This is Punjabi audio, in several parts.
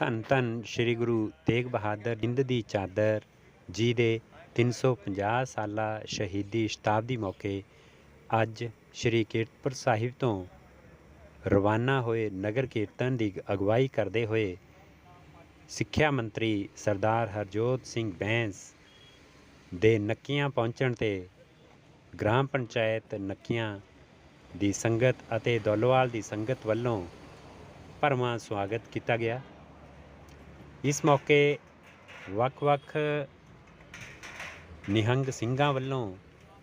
ਧੰਨ ਧੰਨ ਸ੍ਰੀ ਗੁਰੂ ਤੇਗ ਬਹਾਦਰ ਜਿੰਦ ਦੀ ਚਾਦਰ ਜੀ ਦੇ 350 ਸਾਲਾ ਸ਼ਹੀਦੀ ਸ਼ਤਾਬਦੀ ਮੌਕੇ ਅੱਜ ਸ੍ਰੀ ਕੀਰਤਪੁਰ ਸਾਹਿਬ ਤੋਂ ਰਵਾਨਾ ਹੋਏ ਨਗਰ ਕੀਰਤਨ ਦੀ ਅਗਵਾਈ ਕਰਦੇ ਹੋਏ ਸਿੱਖਿਆ ਮੰਤਰੀ ਸਰਦਾਰ ਹਰਜੋਤ ਸਿੰਘ ਬੈਂਸ ਦੇ ਨੱਕੀਆਂ ਪਹੁੰਚਣ ਤੇ ਗ੍ਰਾਮ ਪੰਚਾਇਤ ਨੱਕੀਆਂ ਦੀ ਸੰਗਤ ਅਤੇ ਦੌਲਵਾਲ ਦੀ ਸੰਗਤ ਵੱਲੋਂ ਭਰਵਾਂ ਸਵਾਗਤ ਕੀਤਾ ਗਿਆ। ਇਸ ਮੌਕੇ ਵੱਖ-ਵੱਖ ਨਿਹੰਗ ਸਿੰਘਾਂ ਵੱਲੋਂ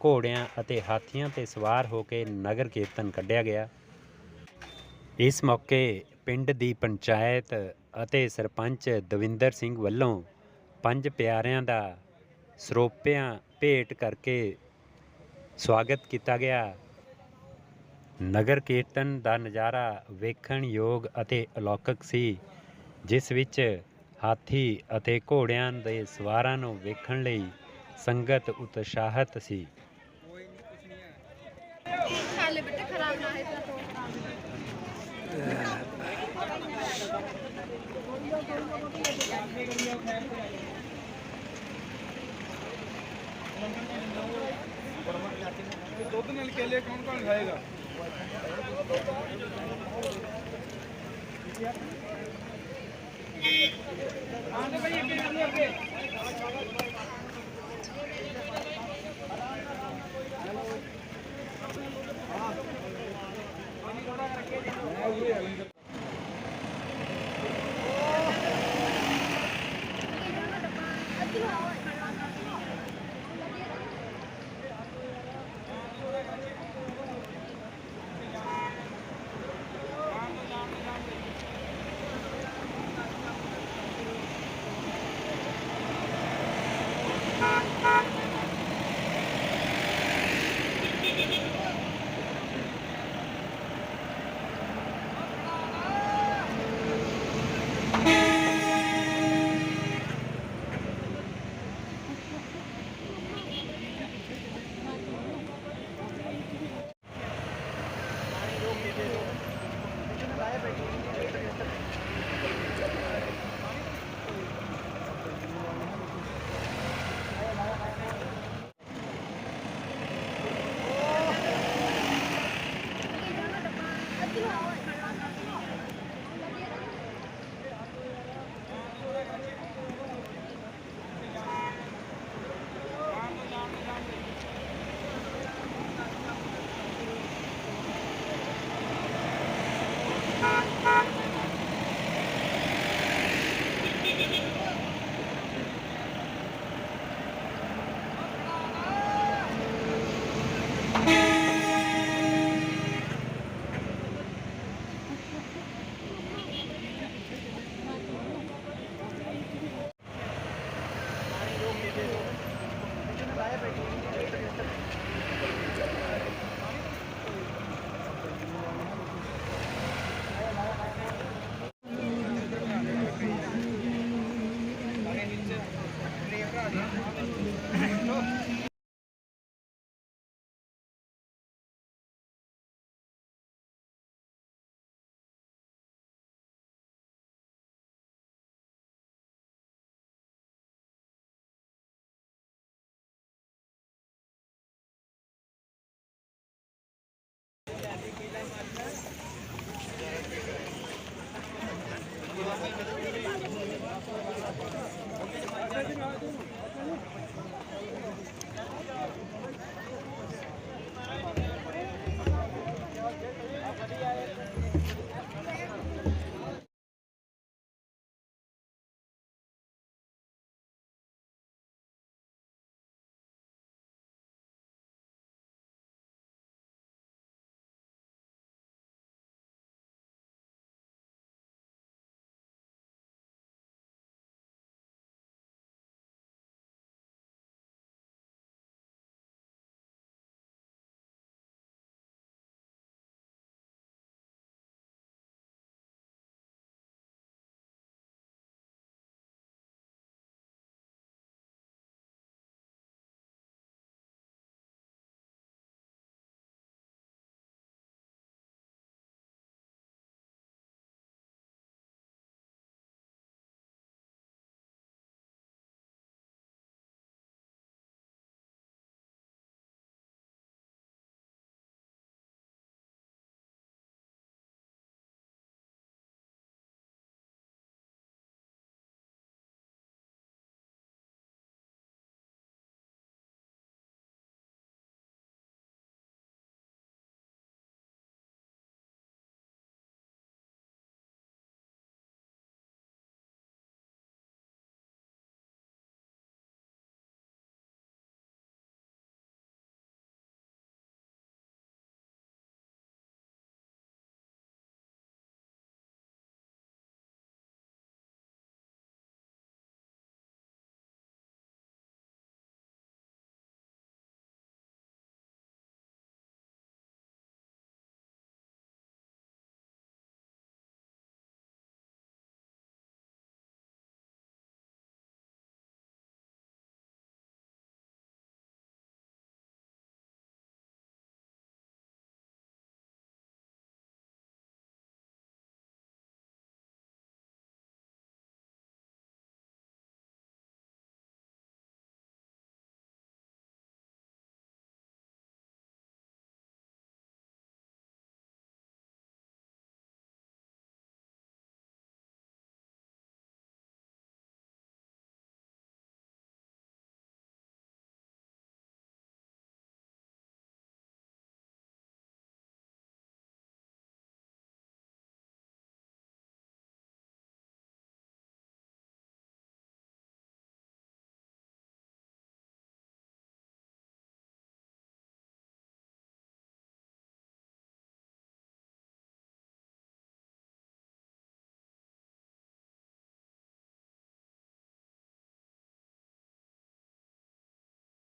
ਘੋੜਿਆਂ ਅਤੇ ਹਾਥੀਆਂ ਤੇ ਸਵਾਰ ਹੋ ਕੇ ਨਗਰ ਕੀਰਤਨ ਕੱਢਿਆ ਗਿਆ। ਇਸ ਮੌਕੇ ਪਿੰਡ ਦੀ ਪੰਚਾਇਤ ਅਤੇ ਸਰਪੰਚ ਦਵਿੰਦਰ ਸਿੰਘ ਵੱਲੋਂ ਪੰਜ ਪਿਆਰਿਆਂ ਦਾ ਸਰੋਪਿਆਂ ਭੇਟ ਕਰਕੇ ਸਵਾਗਤ ਕੀਤਾ ਗਿਆ। ਨਗਰ ਕੀਰਤਨ ਦਾ ਨਜ਼ਾਰਾ ਵੇਖਣ ਯੋਗ ਅਤੇ ਅਲੌਕਿਕ ਸੀ, ਜਿਸ ਵਿੱਚ ਹਾਥੀ ਅਤੇ ਘੋੜਿਆਂ ਦੇ ਸਵਾਰਾਂ ਨੂੰ ਵੇਖਣ ਲਈ ਸੰਗਤ ਉਤਸ਼ਾਹਤ ਸੀ। ਦੁੱਧ ਨਾਲ ਕੇਲੇ ਕੌਣ ਕੌਣ ਖਾਏਗਾ? Gracias.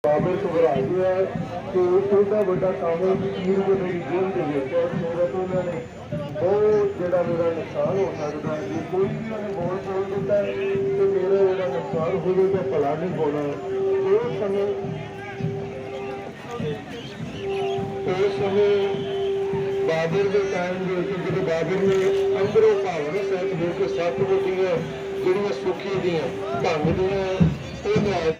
ਬਾਬਰ ਘਬਰਾ ਗਿਆ ਕਿ ਉਹਦਾ ਵੱਡਾ ਕੰਮ ਤੀਰ ਦੇ ਮੇਰੀ ਜੇਲ੍ਹ ਦੇ ਵਿੱਚ ਮੇਰਾ ਤੋਂ ਉਹਨਾਂ ਨੇ ਬਹੁਤ ਜਿਹੜਾ ਮੇਰਾ ਨੁਕਸਾਨ ਹੋ ਸਕਦਾ ਹੈ। ਜੇ ਕੋਈ ਵੀ ਉਹਨੇ ਬੋਲ ਬੋਲ ਦਿੱਤਾ ਤੇ ਮੇਰਾ ਜਿਹੜਾ ਨੁਕਸਾਨ ਹੋਵੇਗਾ ਭਲਾ ਨਹੀਂ ਹੋਣਾ। ਉਸ ਸਮੇਂ ਉਸ ਸਮੇਂ ਬਾਬਰ ਦੇ ਟਾਈਮ ਦੇ ਵਿੱਚ ਜਦੋਂ ਬਾਬਰ ਨੇ ਅੰਦਰੋਂ ਭਾਵਨਾ ਸਹਿਤ ਹੋ ਕੇ ਸੱਤ ਵੱਡੀਆਂ ਜਿਹੜੀਆਂ ਸੁੱਖੀ ਦੀਆਂ ਭੰਗ ਦੀਆਂ, ਉਹ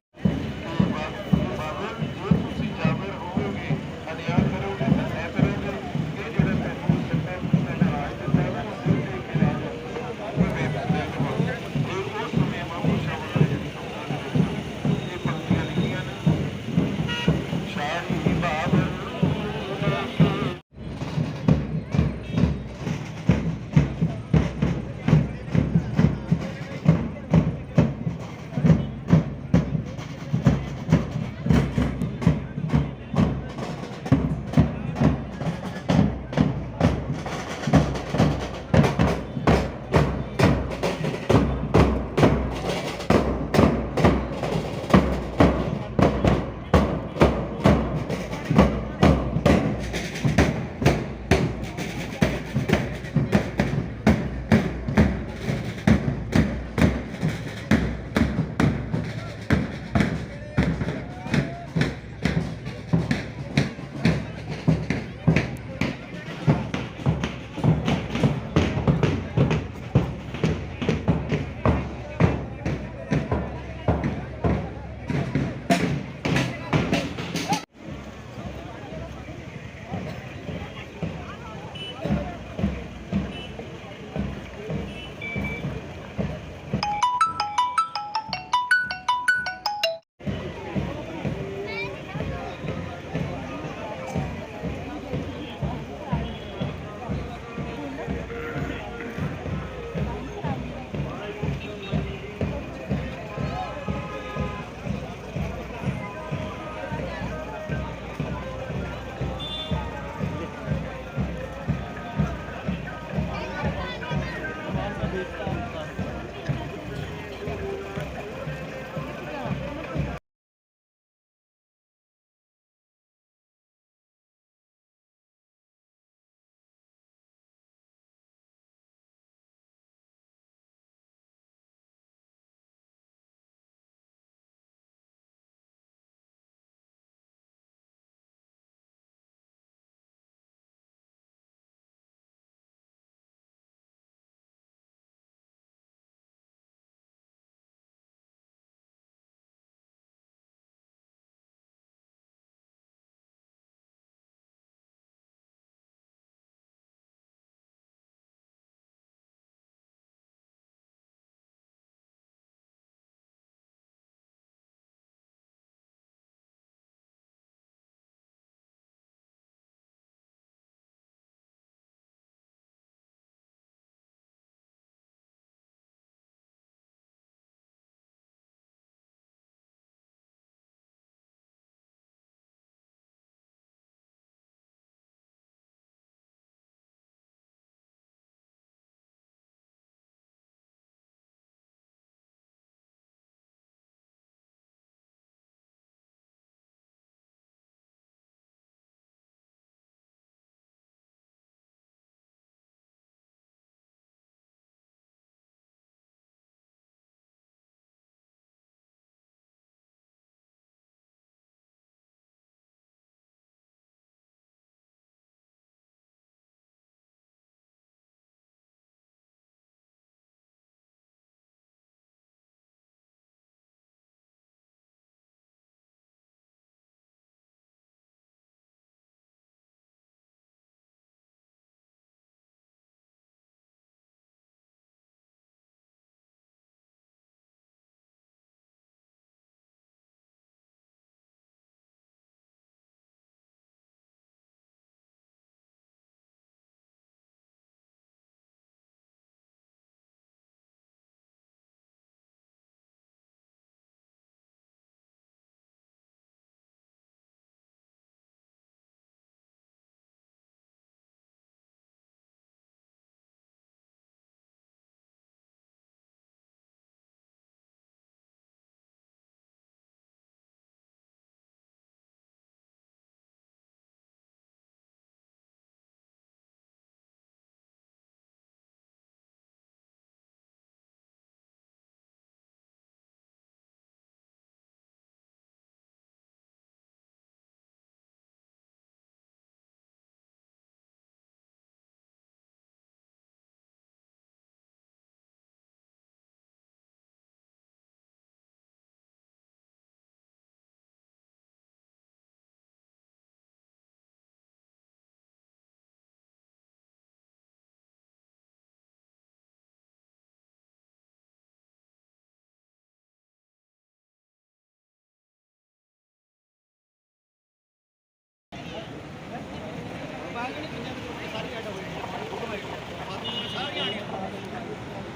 ਲਿਆਏ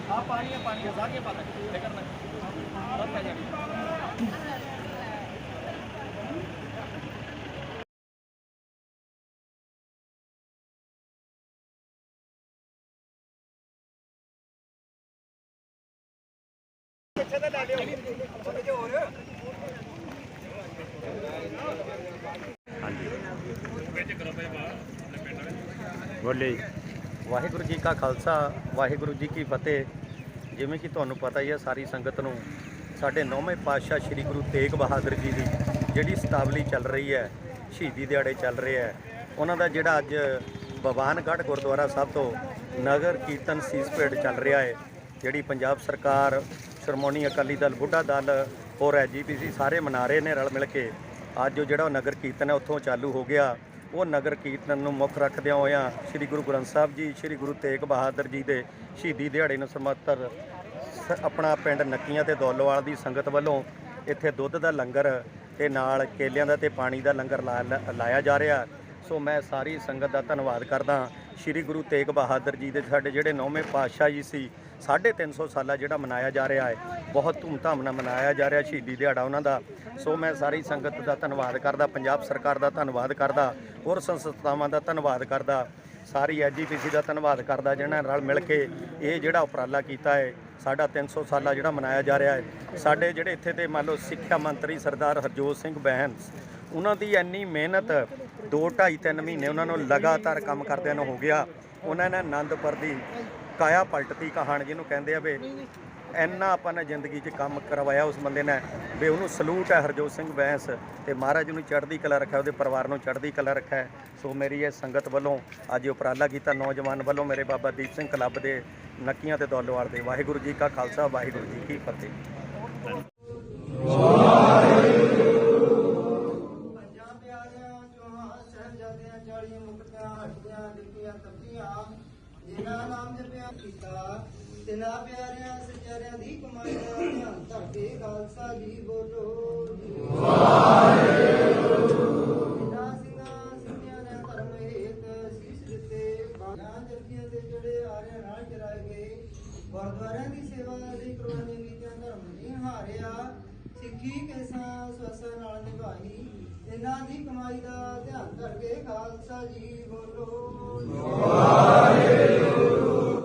ਆ ਪਾਣੀ ਹੈ ਪਾਣੀ ਹੈ ਸਾਰੀਆਂ ਪਾ ਦੇ ਫਿਕਰ ਨਾ ਸਭ ਪੈ ਜਾਣੀ ਹਾਂਜੀ ਬੋਲੇ। ਵਾਹਿਗੁਰੂ ਜੀ ਕਾ ਖਾਲਸਾ, ਵਾਹਿਗੁਰੂ ਜੀ ਕੀ ਫਤਿਹ। ਜਿਵੇਂ ਕਿ ਤੁਹਾਨੂੰ ਪਤਾ ਹੀ ਹੈ ਸਾਰੀ ਸੰਗਤ ਨੂੰ ਸਾਡੇ ਨੌਵੇਂ ਪਾਤਸ਼ਾਹ ਸ੍ਰੀ ਗੁਰੂ ਤੇਗ ਬਹਾਦਰ ਜੀ ਦੀ ਜਿਹੜੀ ਸਤਾਵਲੀ ਚੱਲ ਰਹੀ ਹੈ, ਸ਼ਹੀਦੀ ਦਿਹਾੜੇ ਚੱਲ ਰਹੇ ਹੈ, ਉਹਨਾਂ ਦਾ ਜਿਹੜਾ ਅੱਜ ਬਵਾਨਗੜ੍ਹ ਗੁਰਦੁਆਰਾ ਸਾਹਿਬ ਤੋਂ ਨਗਰ ਕੀਰਤਨ ਸੀਸਪੇਟ ਚੱਲ ਰਿਹਾ ਹੈ, ਜਿਹੜੀ ਪੰਜਾਬ ਸਰਕਾਰ, ਸ਼੍ਰੋਮਣੀ ਅਕਾਲੀ ਦਲ, ਬੁੱਢਾ ਦਲ ਔਰ ਐਜੀਪੀਸੀ ਸਾਰੇ ਮਨਾ ਰਹੇ ਨੇ ਰਲ ਮਿਲ ਕੇ। ਅੱਜ ਉਹ ਜਿਹੜਾ ਉਹ ਨਗਰ ਕੀਰਤਨ ਹੈ, ਉੱਥੋਂ ਚਾਲੂ ਹੋ ਗਿਆ। ਉਹ ਨਗਰ ਕੀਰਤਨ ਨੂੰ ਮੁੱਖ ਰੱਖਦਿਆਂ ਹੋਇਆਂ ਸ੍ਰੀ ਗੁਰੂ ਗ੍ਰੰਥ ਸਾਹਿਬ ਜੀ, ਸ੍ਰੀ ਗੁਰੂ ਤੇਗ ਬਹਾਦਰ ਜੀ ਦੇ ਸ਼ਹੀਦੀ ਦਿਹਾੜੇ ਨੂੰ ਸਮਰਪਿਤ ਸ- ਆਪਣਾ ਪਿੰਡ ਨੱਕੀਆਂ ਤੇ ਦੌਲਵਾਲ ਦੀ ਸੰਗਤ ਵੱਲੋਂ ਇੱਥੇ ਦੁੱਧ ਦਾ ਲੰਗਰ ਤੇ ਨਾਲ ਕੇਲਿਆਂ ਦਾ ਤੇ ਪਾਣੀ ਦਾ ਲੰਗਰ ਲਾ- ਲਾਇਆ ਜਾ ਰਿਹਾ। ਸੋ ਮੈਂ ਸਾਰੀ ਸੰਗਤ ਦਾ ਧੰਨਵਾਦ ਕਰਦਾ ਸ੍ਰੀ ਗੁਰੂ ਤੇਗ ਬਹਾਦਰ ਜੀ ਦੇ ਸਾਡੇ ਜਿਹੜੇ ਨੌਵੇਂ ਪਾਤਸ਼ਾਹ ਜੀ ਸੀ 350 ਸਾਲਾ ਜਿਹੜਾ ਮਨਾਇਆ ਜਾ ਰਿਹਾ ਹੈ। ਬਹੁਤ ਧੂਮਧਾਮ ਨਾਲ ਮਨਾਇਆ ਜਾ ਰਿਹਾ ਸ਼ਹੀਦੀ ਦਿਹਾੜਾ ਉਹਨਾਂ ਦਾ। ਸੋ ਮੈਂ ਸਾਰੀ ਸੰਗਤ ਦਾ ਧੰਨਵਾਦ ਕਰਦਾ, ਪੰਜਾਬ ਸਰਕਾਰ ਦਾ ਧੰਨਵਾਦ ਕਰਦਾ। ਹੋਰ ਸੰਸਥਾਵਾਂ ਦਾ ਧੰਨਵਾਦ ਕਰਦਾ, ਸਾਰੀ ਐਜੀਪੀਸੀ ਦਾ ਧੰਨਵਾਦ ਕਰਦਾ ਜਿਹਨਾਂ ਨੇ ਰਲ ਮਿਲ ਕੇ ਇਹ ਜਿਹੜਾ ਉਪਰਾਲਾ ਕੀਤਾ ਹੈ, ਸਾਡਾ 300 ਸਾਲਾ ਜਿਹੜਾ ਮਨਾਇਆ ਜਾ ਰਿਹਾ ਹੈ। ਸਾਡੇ ਜਿਹੜੇ ਇੱਥੇ ਤੇ ਮੰਨ ਲਓ ਸਿੱਖਿਆ ਮੰਤਰੀ ਸਰਦਾਰ ਹਰਜੋਤ ਸਿੰਘ ਬੈਂਸ ਉਹਨਾਂ ਦੀ ਇੰਨੀ ਮਿਹਨਤ 2 2.5 3 ਮਹੀਨੇ ਉਹਨਾਂ ਨੂੰ ਲਗਾਤਾਰ ਕੰਮ ਕਰਦਿਆਂ ਨੂੰ ਹੋ ਗਿਆ। ਉਹਨਾਂ ਨੇ ਆਨੰਦਪੁਰ ਦੀ ਕਾਇਆ ਪਲਟਤੀ ਕਹਾਣ ਜਿਹਨੂੰ ਕਹਿੰਦੇ ਆ ਵੀ ਇੰਨਾ ਆਪਾਂ ਨੇ ਜ਼ਿੰਦਗੀ 'ਚ ਕੰਮ ਕਰਵਾਇਆ ਉਸ ਬੰਦੇ ਨੇ ਵੀ ਉਹਨੂੰ ਸਲੂਟ ਹੈ ਹਰਜੋਤ ਸਿੰਘ ਬੈਂਸ ਤੇ ਮਹਾਰਾਜ ਨੂੰ ਚੜ੍ਹਦੀ ਕਲਾ ਰੱਖਿਆ ਉਹਦੇ ਪਰਿਵਾਰ ਨੂੰ ਚੜ੍ਹਦੀ ਕਲਾ ਰੱਖਿਆ। ਸੋ ਮੇਰੀ ਇਹ ਸੰਗਤ ਵੱਲੋਂ ਅੱਜ ਉਪਰਾਲਾ ਕੀਤਾ ਨੌਜਵਾਨ ਵੱਲੋਂ ਮੇਰੇ ਬਾਬਾ ਦੀਪ ਸਿੰਘ ਕਲੱਬ ਦੇ ਨੱਕੀਆਂ ਤੇ ਦੌਲਵਾਲ ਦੇ ਵਾਹਿਗੁਰੂ ਜੀ ਕਾ ਖਾਲਸਾ ਵਾਹਿਗੁਰੂ ਜੀ ਕੀ ਫਤਿਹ। ਤਿਨਾ ਪਿਆਰਿਆਂ ਸਚਰਿਆਂ ਦੀ ਕਮਾਈ ਦਾ ਧਿਆਨ ਧਰ ਕੇ ਖਾਲਸਾ ਜੀ ਬੋਲੋ।